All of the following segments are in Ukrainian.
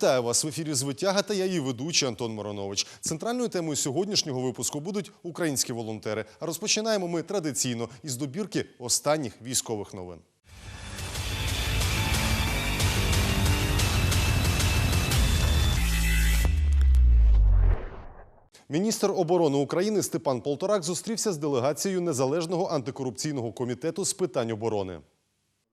Вітаю вас в ефірі «Звитяга» та я її ведучий Антон Моронович. Центральною темою сьогоднішнього випуску будуть українські волонтери. А розпочинаємо ми традиційно із добірки останніх військових новин. Міністр оборони України Степан Полторак зустрівся з делегацією Незалежного антикорупційного комітету з питань оборони.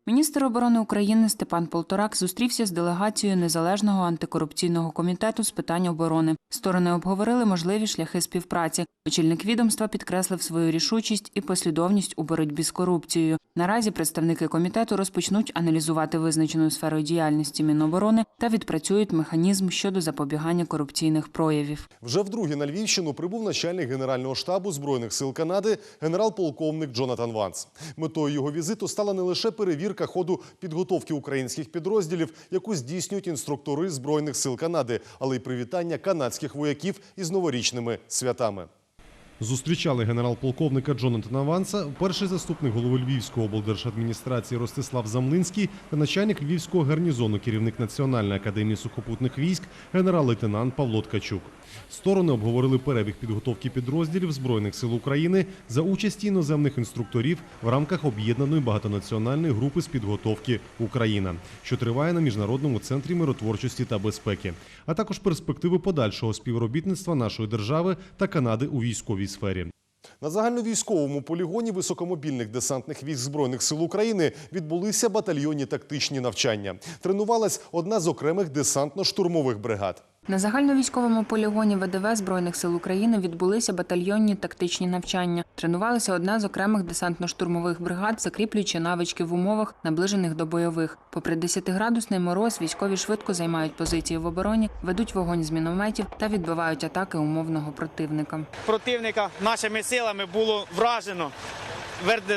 Міністр оборони України Степан Полторак зустрівся з делегацією Незалежного антикорупційного комітету з питань оборони. Сторони обговорили можливі шляхи співпраці. Очільник відомства підкреслив свою рішучість і послідовність у боротьбі з корупцією. Наразі представники комітету розпочнуть аналізувати визначену сферу діяльності Міноборони та відпрацюють механізм щодо запобігання корупційних проявів. Вже вдруге на Львівщину прибув начальник Генерального штабу Збройних сил Канади генерал-полковник Джонатан Ванс. Метою його візиту стала не лише перевірка ходу підготовки українських підрозділів, яку здійснюють інструктори Збройних сил Канади, але й привітання канадських вояків із новорічними святами. Зустрічали генерал-полковника Джонатана Ванса, перший заступник голови Львівської облдержадміністрації Ростислав Замлинський та начальник Львівського гарнізону, керівник Національної академії сухопутних військ, генерал-лейтенант Павло Ткачук. Сторони обговорили перебіг підготовки підрозділів Збройних сил України за участі іноземних інструкторів в рамках об'єднаної багатонаціональної групи з підготовки Україна, що триває на міжнародному центрі миротворчості та безпеки, а також перспективи подальшого співробітництва нашої держави та Канади у військовій сфері. На загальновійськовому полігоні високомобільних десантних військ Збройних сил України відбулися батальйонні тактичні навчання. Тренувалась одна з окремих десантно-штурмових бригад. На загальновійськовому полігоні ВДВ Збройних сил України відбулися батальйонні тактичні навчання. Тренувалася одна з окремих десантно-штурмових бригад, закріплюючи навички в умовах, наближених до бойових. Попри 10-градусний мороз, військові швидко займають позиції в обороні, ведуть вогонь з мінометів та відбивають атаки умовного противника. противника нашими силами було вражено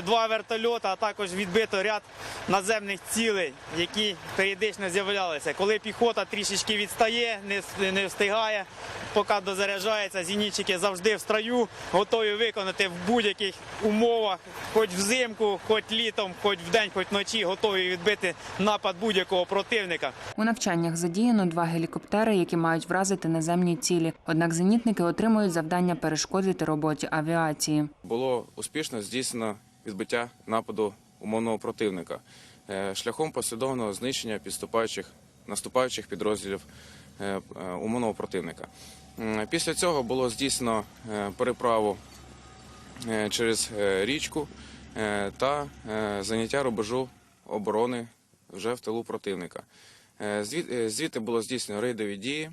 два вертольоти, а також відбито ряд наземних цілей, які періодично з'являлися. Коли піхота трішечки відстає, не встигає, поки дозаряджається, зенітчики завжди в строю, готові виконати в будь-яких умовах, хоч взимку, хоч літом, хоч вдень, хоч вночі, готові відбити напад будь-якого противника. У навчаннях задіяно два гелікоптери, які мають вразити наземні цілі. Однак зенітники отримують завдання перешкодити роботі авіації. було успішно здійснено відбиття нападу умовного противника е, шляхом послідовного знищення підступаючих наступаючих підрозділів умовного противника. Після цього було здійснено е, переправу е, через е, річку е, та е, заняття рубежу оборони вже в тилу противника. Е, е, Звідти було здійснено рейдові дії е,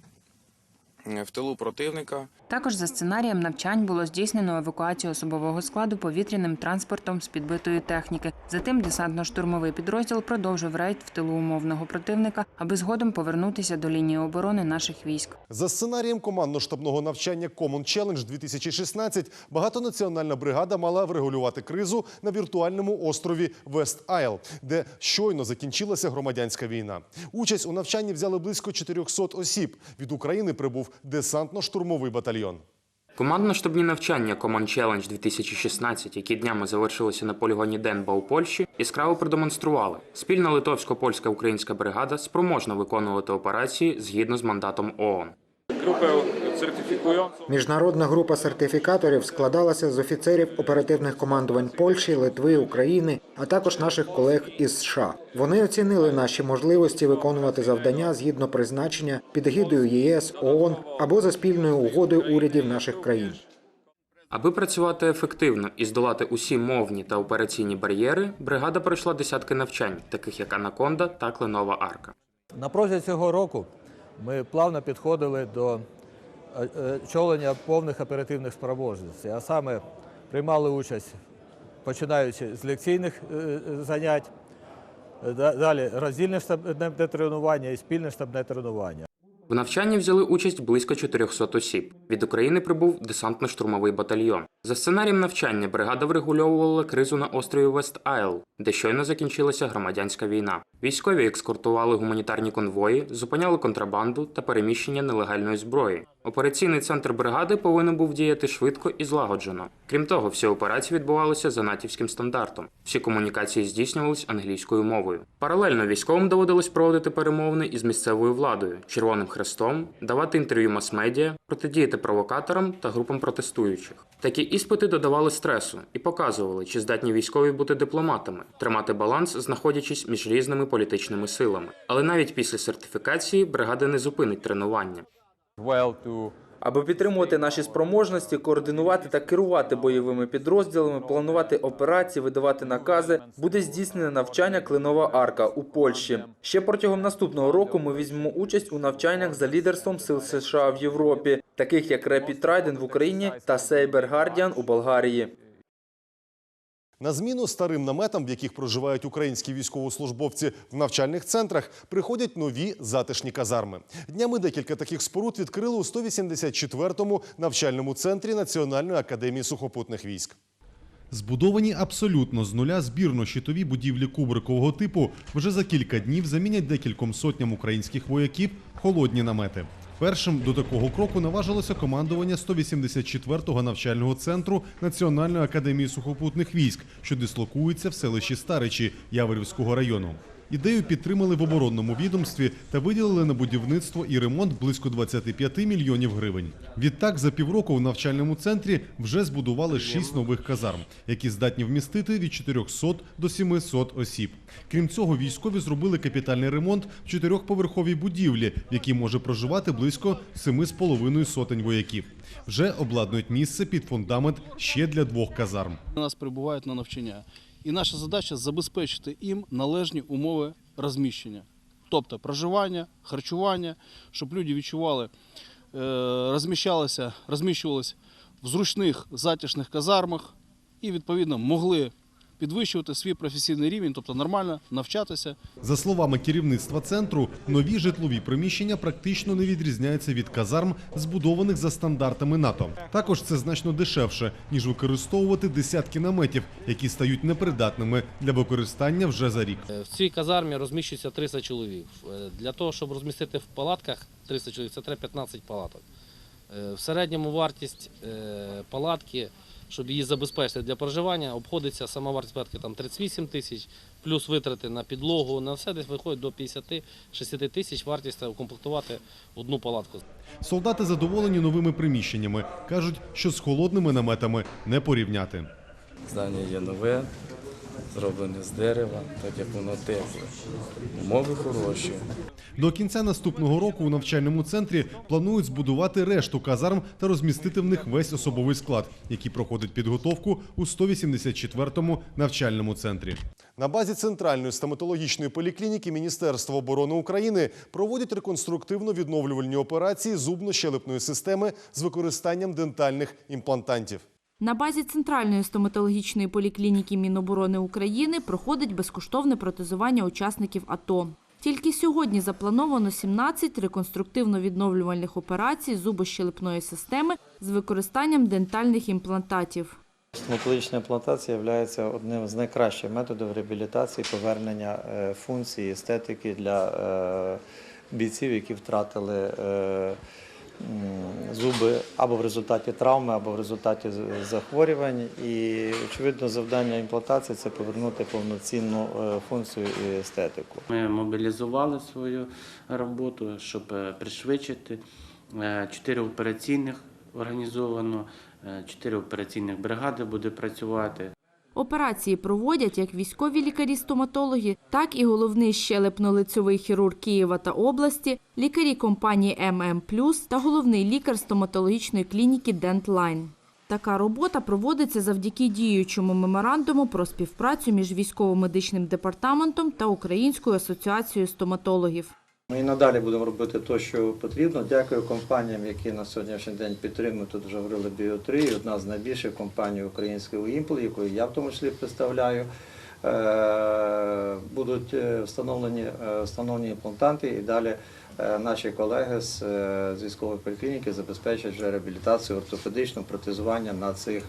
в тилу противника. Також за сценарієм навчань було здійснено евакуацію особового складу повітряним транспортом з підбитої техніки. Затим десантно-штурмовий підрозділ продовжив рейд в тилу умовного противника, аби згодом повернутися до лінії оборони наших військ. За сценарієм командно-штабного навчання Common Challenge 2016 багатонаціональна бригада мала врегулювати кризу на віртуальному острові Вест Айл, де щойно закінчилася громадянська війна. Участь у навчанні взяли близько 400 осіб. Від України прибув десантно-штурмовий батальйон. Командно-штабні навчання Common Challenge 2016, які днями завершилися на полігоні Денба у Польщі, яскраво продемонстрували. Спільна литовсько-польська українська бригада спроможна виконувати операції згідно з мандатом ООН. Міжнародна група сертифікаторів складалася з офіцерів оперативних командувань Польщі, Литви, України, а також наших колег із США. Вони оцінили наші можливості виконувати завдання згідно призначення під егідою ЄС, ООН або за спільною угодою урядів наших країн. Аби працювати ефективно і здолати усі мовні та операційні бар'єри, бригада пройшла десятки навчань, таких як Анаконда та Кленова Арка. На протязі цього року ми плавно підходили до е, е, очолення повних оперативних спроможностей, а саме приймали участь, починаючи з лекційних е, е, занять, е, далі роздільне штабне тренування і спільне штабне тренування. В навчанні взяли участь близько 400 осіб. Від України прибув десантно-штурмовий батальйон. За сценарієм навчання бригада врегульовувала кризу на острові Вест Айл, де щойно закінчилася громадянська війна. Військові екскортували гуманітарні конвої, зупиняли контрабанду та переміщення нелегальної зброї. Операційний центр бригади повинен був діяти швидко і злагоджено. Крім того, всі операції відбувалися за натівським стандартом. Всі комунікації здійснювались англійською мовою. Паралельно військовим доводилось проводити перемовини із місцевою владою, Червоним Хрестом, давати інтерв'ю мас-медіа, протидіяти провокаторам та групам протестуючих. Такі іспити додавали стресу і показували, чи здатні військові бути дипломатами, тримати баланс, знаходячись між різними політичними силами. Але навіть після сертифікації бригада не зупинить тренування. Аби підтримувати наші спроможності, координувати та керувати бойовими підрозділами, планувати операції, видавати накази, буде здійснене навчання Клинова арка у Польщі. Ще протягом наступного року ми візьмемо участь у навчаннях за лідерством сил США в Європі, таких як Rapid Trident в Україні та Saber Guardian у Болгарії. На зміну старим наметам, в яких проживають українські військовослужбовці в навчальних центрах, приходять нові затишні казарми. Днями декілька таких споруд відкрили у 184-му навчальному центрі Національної академії сухопутних військ. Збудовані абсолютно з нуля збірно-щитові будівлі кубрикового типу вже за кілька днів замінять декільком сотням українських вояків холодні намети. Першим до такого кроку наважилося командування 184-го навчального центру Національної академії сухопутних військ, що дислокується в селищі Старичі Яворівського району. Ідею підтримали в оборонному відомстві та виділили на будівництво і ремонт близько 25 мільйонів гривень. Відтак, за півроку в навчальному центрі вже збудували шість нових казарм, які здатні вмістити від 400 до 700 осіб. Крім цього, військові зробили капітальний ремонт в чотирьохповерховій будівлі, в якій може проживати близько 7,5 сотень вояків. Вже обладнують місце під фундамент ще для двох казарм. у нас прибувають на навчання. І наша задача забезпечити їм належні умови розміщення, тобто проживання, харчування, щоб люди відчували, е, розміщалися, розміщувалися в зручних затишних казармах і відповідно могли підвищувати свій професійний рівень, тобто нормально навчатися За словами керівництва центру, нові житлові приміщення практично не відрізняються від казарм, збудованих за стандартами НАТО. Також це значно дешевше, ніж використовувати десятки наметів, які стають непридатними для використання вже за рік. В цій казармі розміщується 300 чоловік. Е, Для того, щоб розмістити в палатках 300 чоловік, це треба 15 палаток. Е, В середньому вартість е, палатки, щоб її забезпечити для проживання, обходиться сама вартість палатки там 38 тисяч, плюс витрати на підлогу, на все десь виходить до 50-60 тисяч вартість укомплектувати одну палатку. Солдати задоволені новими приміщеннями. кажуть, що з холодними наметами не порівняти. Здання є нове, зроблене з дерева, так як воно тепле. Умови хороші. До кінця наступного року у навчальному центрі планують збудувати решту казарм та розмістити в них весь особовий склад, який проходить підготовку у 184-му навчальному центрі. На базі центральної стоматологічної поліклініки Міністерства оборони України проводять реконструктивно-відновлювальні операції зубно-щелепної системи з використанням дентальних імплантантів. На базі центральної стоматологічної поліклініки Міноборони України проходить безкоштовне протезування учасників АТО. Тільки сьогодні заплановано 17 реконструктивно-відновлювальних операцій зубощелепної системи з використанням дентальних імплантатів. Стоматологічна імплантація є одним з найкращих методів реабілітації повернення е, функції естетики для е, бійців, які втратили е, зуби або в результаті травми, або в результаті захворювань. І очевидно, завдання імплантації це повернути повноцінну е, функцію і естетику. Ми мобілізували свою роботу, щоб е, пришвидшити. Е, Чотири операційних організовано, чотири операційних бригади буде працювати. Операції проводять як військові лікарі-стоматологи, так і головний щелепно-лицьовий хірург Києва та області, лікарі компанії ММ+, та головний лікар стоматологічної клініки Дентлайн. Така робота проводиться завдяки діючому меморандуму про співпрацю між військово-медичним департаментом та Українською асоціацією стоматологів. Ми і надалі будемо робити те, що потрібно. Дякую компаніям, які на сьогоднішній день підтримують. Тут вже говорили Біо3, одна з найбільших компаній української імпл, яку я в тому числі представляю. е, будуть е, встановлені, е, встановлені імплантанти і далі наші колеги з, з військової поліклініки забезпечать вже реабілітацію ортопедичну протезування на цих,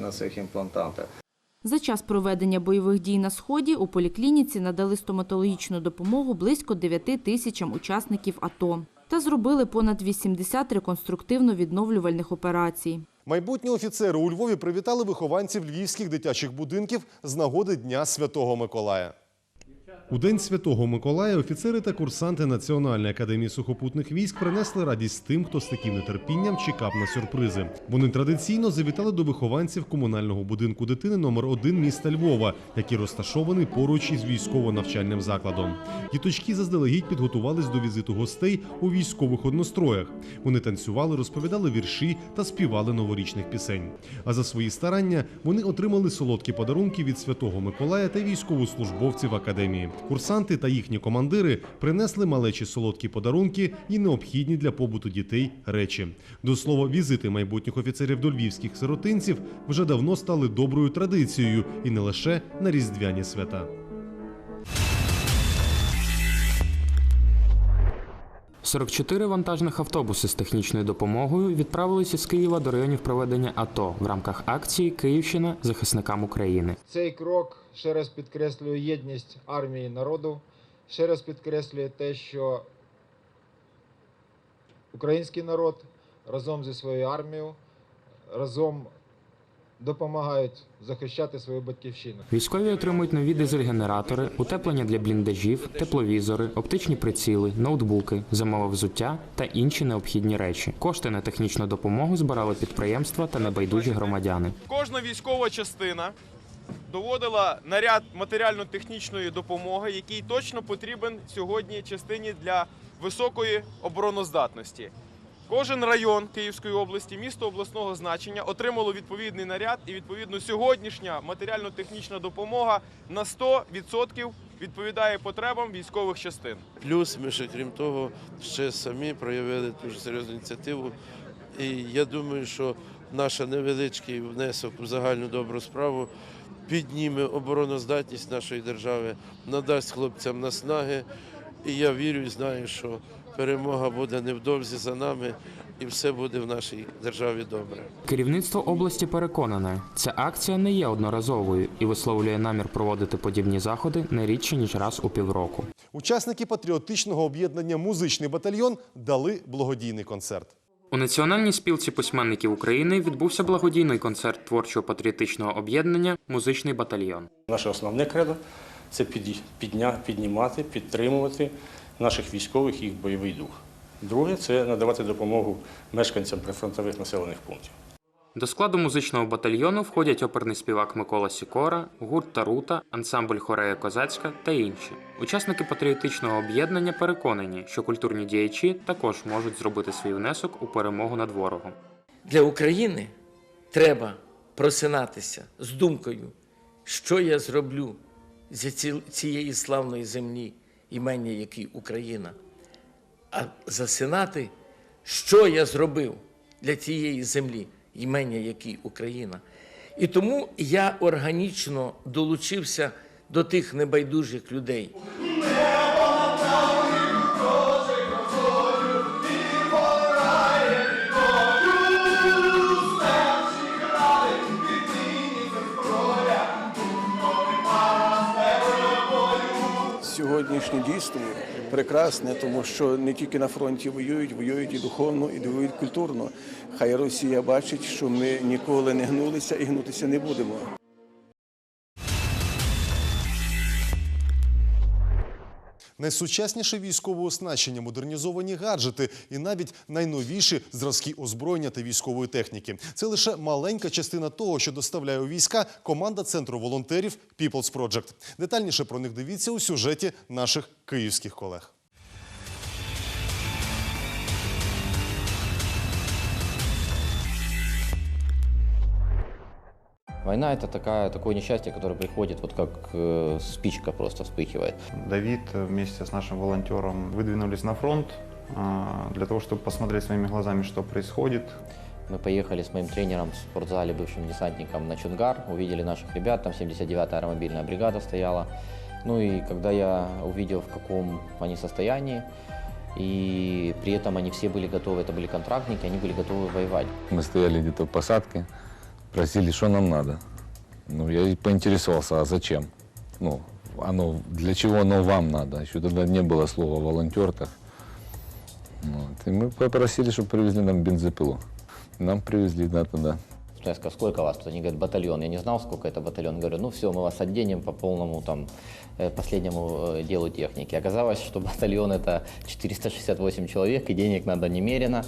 на цих імплантантах. За час проведення бойових дій на Сході у поліклініці надали стоматологічну допомогу близько 9 тисячам учасників АТО та зробили понад 80 реконструктивно-відновлювальних операцій. Майбутні офіцери у Львові привітали вихованців львівських дитячих будинків з нагоди Дня Святого Миколая. У День Святого Миколая офіцери та курсанти Національної академії сухопутних військ принесли радість тим, хто з таким нетерпінням чекав на сюрпризи. Вони традиційно завітали до вихованців комунального будинку дитини номер 1 міста Львова, який розташований поруч із військово-навчальним закладом. Діточки заздалегідь підготувались до візиту гостей у військових одностроях. Вони танцювали, розповідали вірші та співали новорічних пісень. А за свої старання вони отримали солодкі подарунки від святого Миколая та військовослужбовців академії. Курсанти та їхні командири принесли малечі солодкі подарунки і необхідні для побуту дітей речі. До слова, візити майбутніх офіцерів до львівських сиротинців вже давно стали доброю традицією і не лише на різдвяні свята. – 44 вантажних автобуси з технічною допомогою відправилися з Києва до районів проведення АТО в рамках акції Київщина захисникам України. Цей крок ще раз підкреслює єдність армії народу, ще раз підкреслює те, що український народ разом зі своєю армією разом допомагають захищати свою батьківщину. Військові отримують нові дизель-генератори, утеплення для бліндажів, тепловізори, оптичні приціли, ноутбуки, зимове взуття та інші необхідні речі. Кошти на технічну допомогу збирали підприємства та небайдужі громадяни. Кожна військова частина доводила наряд матеріально-технічної допомоги, який точно потрібен сьогодні частині для високої обороноздатності. Кожен район Київської області, місто обласного значення отримало відповідний наряд, і відповідно сьогоднішня матеріально-технічна допомога на 100% відповідає потребам військових частин. Плюс ми ще крім того ще самі проявили дуже серйозну ініціативу. І я думаю, що наш невеличкий внесок у загальну добру справу підніме обороноздатність нашої держави, надасть хлопцям наснаги. І я вірю і знаю, що перемога буде невдовзі за нами, і все буде в нашій державі добре. Керівництво області переконане, ця акція не є одноразовою і висловлює намір проводити подібні заходи не рідше ніж раз у півроку. Учасники патріотичного об'єднання Музичний батальйон дали благодійний концерт. У Національній спілці письменників України відбувся благодійний концерт творчого патріотичного об'єднання Музичний батальйон. Наше основне кредо це підня- піднімати, підтримувати наших військових їх бойовий дух. Друге це надавати допомогу мешканцям прифронтових населених пунктів. До складу музичного батальйону входять оперний співак Микола Сікора, гурт Тарута, ансамбль Хорея Козацька та інші. Учасники патріотичного об'єднання переконані, що культурні діячі також можуть зробити свій внесок у перемогу над ворогом. Для України треба просинатися з думкою, що я зроблю ці- цієї славної землі, імення якій Україна, а засинати, що я зробив для тієї землі, імення якій Україна. І тому я органічно долучився до тих небайдужих людей. Сьогоднішнє дійство прекрасне, тому що не тільки на фронті воюють, воюють і духовно, і воюють культурно. Хай Росія бачить, що ми ніколи не гнулися і гнутися не будемо. Найсучасніше військове оснащення, модернізовані гаджети і навіть найновіші зразки озброєння та військової техніки. Це лише маленька частина того, що доставляє у війська команда центру волонтерів People's Project. Детальніше про них дивіться у сюжеті наших київських колег. Война это такая, такое несчастье, которое приходит вот как э, спичка просто вспыхивает. Давид вместе с нашим волонтером выдвинулись на фронт а, для того, чтобы посмотреть своими глазами, что происходит. Мы поехали с моим тренером в спортзале, бывшим десантником на Чунгар, увидели наших ребят, там 79-я аэромобильная бригада стояла. Ну и когда я увидел, в каком они состоянии, и при этом они все были готовы, это были контрактники, они были готовы воевать. Мы стояли где-то в посадке, просили, что нам надо. Ну, я и поинтересовался, а зачем? Ну, оно, для чего оно вам надо? Еще тогда не было слова волонтер так. Вот. И мы попросили, чтобы привезли нам бензопилу. Нам привезли, да, тогда. Я сказал, сколько вас тут? Они говорят, батальон. Я не знал, сколько это батальон. Говорю, ну все, мы вас отденем по полному там э, последнему э, делу техники. Оказалось, что батальон это 468 человек, и денег надо немерено.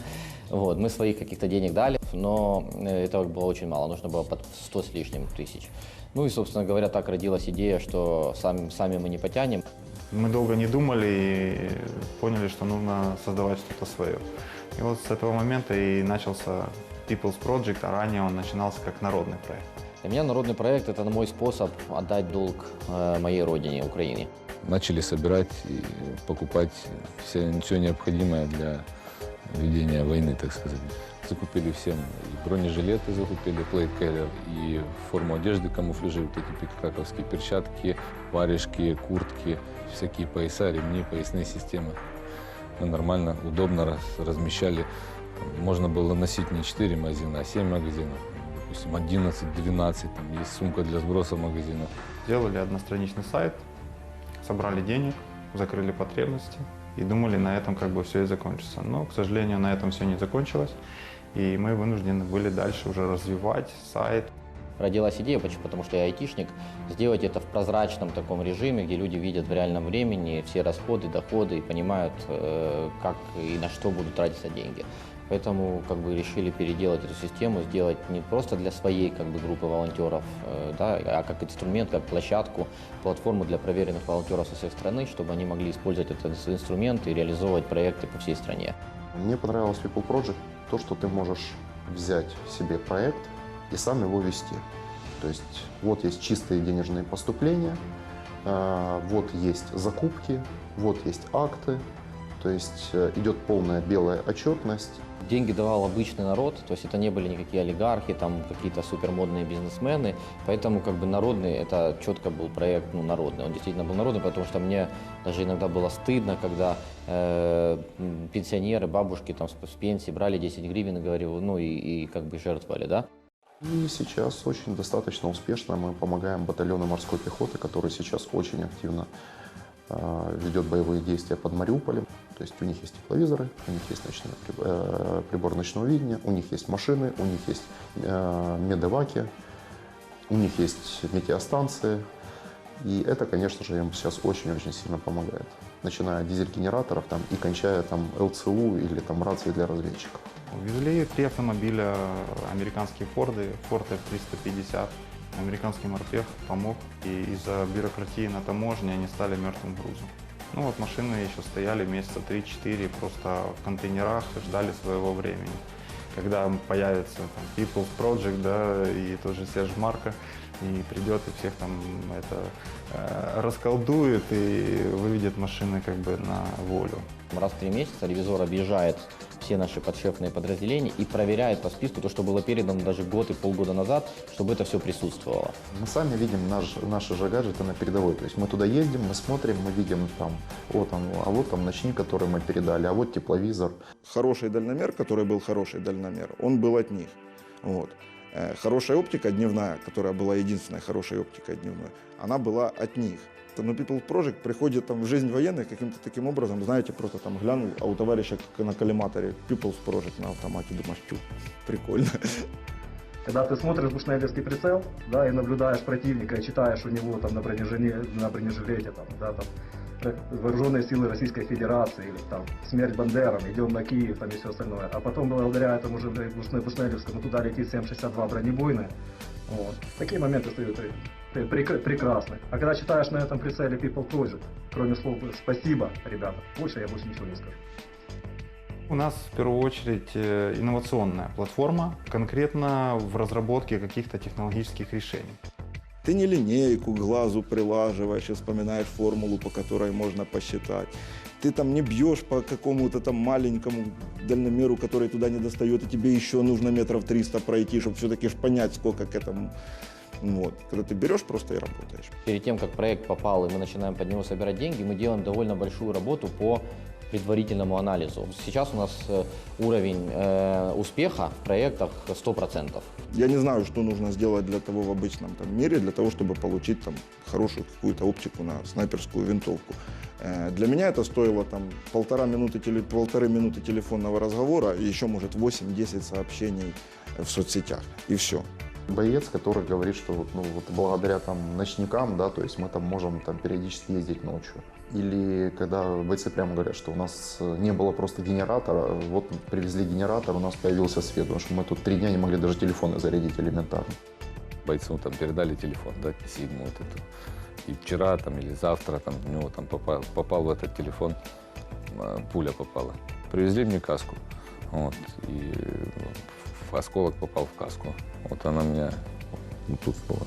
Вот, мы своих каких-то денег дали, но э, этого было очень мало, нужно было под 100 с лишним тысяч. Ну и, собственно говоря, так родилась идея, что сами, сами мы не потянем. Мы долго не думали и поняли, что нужно создавать что-то свое. И вот с этого момента и начался People's Project, а ранее он начинался как народный проект. Для меня народный проект – это мой способ отдать долг э, моей родине, Украине. Начали собирать и покупать все, все необходимое для ведения войны, так сказать. Закупили всем и бронежилеты, закупили carrier, и форму одежды камуфляжи, вот эти пикаковские перчатки, варежки, куртки, всякие пояса, ремни, поясные системы. Мы нормально, удобно раз- размещали. Можно было носить не 4 магазина, а 7 магазинов. Допустим, 11-12, там есть сумка для сброса магазина. Сделали одностраничный сайт, собрали денег, закрыли потребности и думали, на этом как бы все и закончится. Но, к сожалению, на этом все не закончилось. И мы вынуждены были дальше уже развивать сайт, Родилась идея, почему? потому что я айтишник, сделать это в прозрачном таком режиме, где люди видят в реальном времени все расходы, доходы и понимают, э, как и на что будут тратиться деньги. Поэтому как бы решили переделать эту систему, сделать не просто для своей как бы, группы волонтеров, э, да, а как инструмент, как площадку, платформу для проверенных волонтеров со всех страны, чтобы они могли использовать этот инструмент и реализовывать проекты по всей стране. Мне понравилось People Project то, что ты можешь взять себе проект и сам его вести. То есть вот есть чистые денежные поступления, а, вот есть закупки, вот есть акты, то есть э, идет полная белая отчетность. Деньги давал обычный народ, то есть это не были никакие олигархи, там какие-то супермодные бизнесмены, поэтому как бы народный, это четко был проект ну, народный, он действительно был народный, потому что мне даже иногда было стыдно, когда э, пенсионеры, бабушки там с, с пенсии брали 10 гривен и говорили, ну и, и как бы жертвовали, да. И сейчас очень достаточно успешно мы помогаем батальону морской пехоты, который сейчас очень активно ведет боевые действия под Мариуполем. То есть у них есть тепловизоры, у них есть ночной, э, прибор ночного видения, у них есть машины, у них есть э, медеваки, у них есть метеостанции. И это, конечно же, им сейчас очень-очень сильно помогает. Начиная от дизель-генераторов там, и кончая там, ЛЦУ или там, рации для разведчиков. Увезли три автомобиля, американские Форды, Ford F-350. Американский морпех помог, и из-за бюрократии на таможне они стали мертвым грузом. Ну вот машины еще стояли месяца 3-4 просто в контейнерах, ждали своего времени. Когда появится там, People's Project, да, и тот же Серж Марко, и придет и всех там это э, расколдует и выведет машины как бы на волю. Раз в три месяца ревизор объезжает все наши подшефные подразделения и проверяет по списку то, что было передано даже год и полгода назад, чтобы это все присутствовало. Мы сами видим наш, наши же гаджеты на передовой. То есть мы туда ездим, мы смотрим, мы видим там, вот он, а вот там ночник, который мы передали, а вот тепловизор. Хороший дальномер, который был хороший дальномер, он был от них. Вот. Э, Хорошая оптика дневная, которая была единственной хорошей оптикой дневной, она была от них. Но People Project приходит там, в жизнь военных каким-то таким образом, знаете, просто там глянул, а у товарища как на коллиматоре People's Project на автомате, думаешь, тю, прикольно. Когда ты смотришь в бушнайдерский прицел, да, и наблюдаешь противника, и читаешь у него там на бронежилете, на бронежилете там, да, там, э, вооруженные силы Российской Федерации, или там смерть Бандерам, идем на Киев, там и все остальное. А потом, благодаря этому же блядь, Бушне- Бушнайдерскому, туда летит 7,62 бронебойные. Вот. Такие моменты стоят при- при- прек- прекрасны. А когда читаешь на этом прицеле People Project, кроме слов «спасибо, ребята», больше я больше ничего не скажу. У нас в первую очередь э, инновационная платформа, конкретно в разработке каких-то технологических решений. Ты не линейку к глазу прилаживаешь и вспоминаешь формулу, по которой можно посчитать. ты там не бьешь по какому-то там маленькому дальномеру, который туда не достает, и тебе еще нужно метров 300 пройти, чтобы все-таки понять, сколько к этому. Вот. Когда ты берешь просто и работаешь. Перед тем, как проект попал и мы начинаем под него собирать деньги, мы делаем довольно большую работу по предварительному анализу. Сейчас у нас э, уровень э, успеха в проектах 100%. Я не знаю, что нужно сделать для того в обычном там, мире, для того, чтобы получить там, хорошую какую-то оптику на снайперскую винтовку. Э, Для меня это стоило там, полтора минуты, теле- полторы минуты телефонного разговора и еще, может, 8-10 сообщений в соцсетях. И все. Боец, который говорит, что вот, ну, вот благодаря там ночникам, да, то есть мы там можем там периодически ездить ночью. Или когда бойцы прямо говорят, что у нас не было просто генератора, вот привезли генератор, у нас появился свет, потому что мы тут три дня не могли даже телефоны зарядить элементарно. бойцу там передали телефон, да, сигму вот эту. И вчера там или завтра там у него там попал, попал в этот телефон, а, пуля попала. Привезли мне каску, вот, и осколок попал в каску. Вот она у меня вот тут была.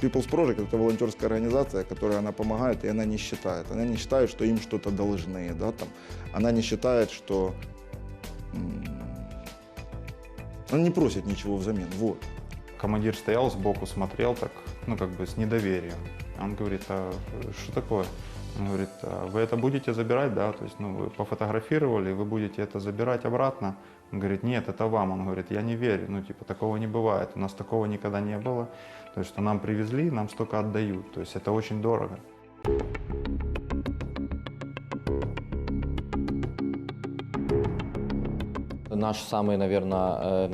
People's Project – это волонтерская организация, которая она помогает, и она не считает. Она не считает, что им что-то должны. Да, там. Она не считает, что... Она не просит ничего взамен. Вот. Командир стоял сбоку, смотрел так, ну как бы с недоверием. Он говорит, а что такое? Он говорит, а вы это будете забирать, да? То есть, ну, вы пофотографировали, вы будете это забирать обратно? Он говорит, нет, это вам. Он говорит, я не верю, ну, типа, такого не бывает. У нас такого никогда не было. То есть, что нам привезли, нам столько отдают. То есть, это очень дорого. Наш самый, наверное,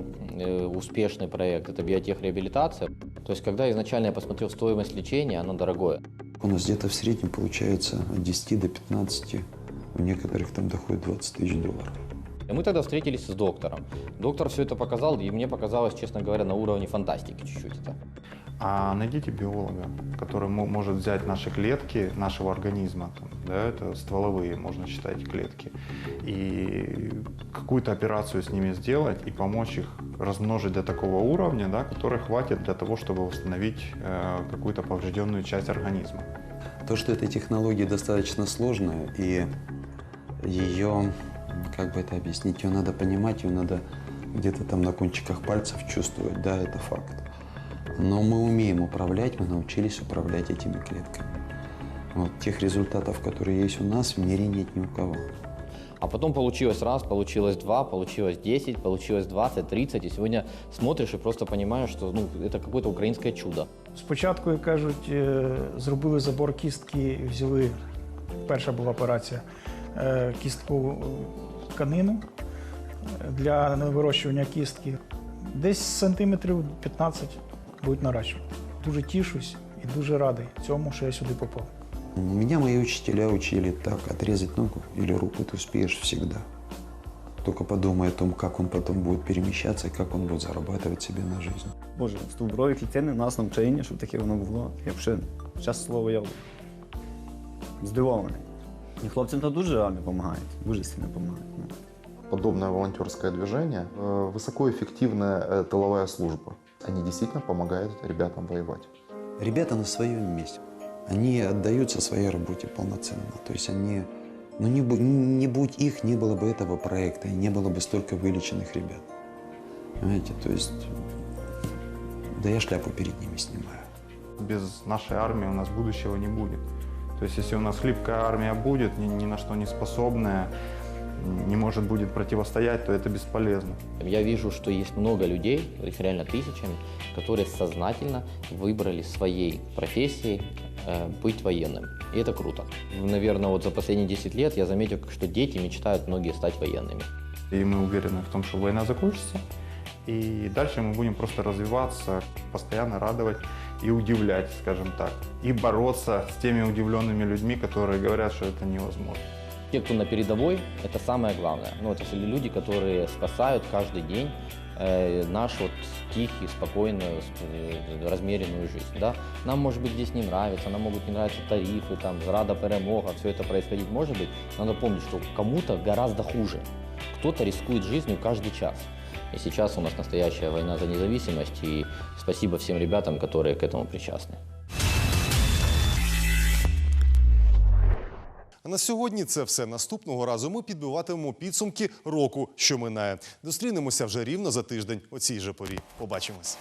успешный проект – это биотехреабилитация. То есть, когда изначально я посмотрел стоимость лечения, оно дорогое. У нас где-то в среднем получается от 10 до 15, у некоторых там доходит 20 тысяч долларов. И мы тогда встретились с доктором. Доктор все это показал, и мне показалось, честно говоря, на уровне фантастики чуть-чуть это. А найдите биолога, который мо- может взять наши клетки нашего организма, там, да, это стволовые, можно считать, клетки, и какую-то операцию с ними сделать и помочь их размножить до такого уровня, да, который хватит для того, чтобы восстановить э, какую-то поврежденную часть организма. То, что эта технология достаточно сложная, и ее, как бы это объяснить, ее надо понимать, ее надо где-то там на кончиках пальцев чувствовать, да, это факт. Но мы умеем управлять, мы научились управлять этими клетками. Вот тех результатов, которые есть у нас, в мире нет ни у кого. А потом получилось раз, получилось два, получилось 10, получилось 20, 30. И сегодня смотришь и просто понимаешь, что ну, это какое-то украинское чудо. Спочатку, як кажуть, е, зробили забор кістки, взяли, перша була операція, кісткову тканину е, для вирощування кістки. Десь сантиметрів 15 будуть наращувати. Дуже тішусь і дуже радий цьому, що я сюди попав. Меня мои учителя учили так, отрезать ногу или руку ты успеешь всегда. Только подумай о том, как он потом будет перемещаться и как он будет зарабатывать себе на жизнь. Боже, стовбурові клітини нас навчання, щоб таке воно було. Я взагалі, час слово я здивований. І хлопцям то дуже реально допомагають, дуже сильно допомагають. ну. Подобное волонтерское движение э, – высокоэффективная э, тыловая служба. Они действительно помогают ребятам воевать. Ребята на своем месте. Они отдаются своей работе полноценно. То есть они, ну не, не будь их, не было бы этого проекта, и не было бы столько вылеченных ребят. Понимаете, то есть, да я шляпу перед ними снимаю. Без нашей армии у нас будущего не будет. То есть, если у нас хлипкая армия будет, ни, ни на что не способная, не может будет противостоять, то это бесполезно. Я вижу, что есть много людей, их реально тысячами, которые сознательно выбрали своей профессией э, быть военным. И это круто. Наверное, вот за последние 10 лет я заметил, что дети мечтают многие стать военными. И мы уверены в том, что война закончится. И дальше мы будем просто развиваться, постоянно радовать и удивлять, скажем так. И бороться с теми удивленными людьми, которые говорят, что это невозможно. Те, кто на передовой, это самое главное. Ну, это люди, которые спасают каждый день э, нашу вот тихий, спокойную, э, размеренную жизнь. Да? Нам, может быть, здесь не нравится, нам могут не нравиться тарифы, там, зрада, перемога, все это происходить может быть. Надо помнить, что кому-то гораздо хуже. Кто-то рискует жизнью каждый час. И сейчас у нас настоящая война за независимость, и спасибо всем ребятам, которые к этому причастны. А на сьогодні це все. Наступного разу ми підбиватимемо підсумки року, що минає. Зустрінемося вже рівно за тиждень о цій же порі. Побачимось.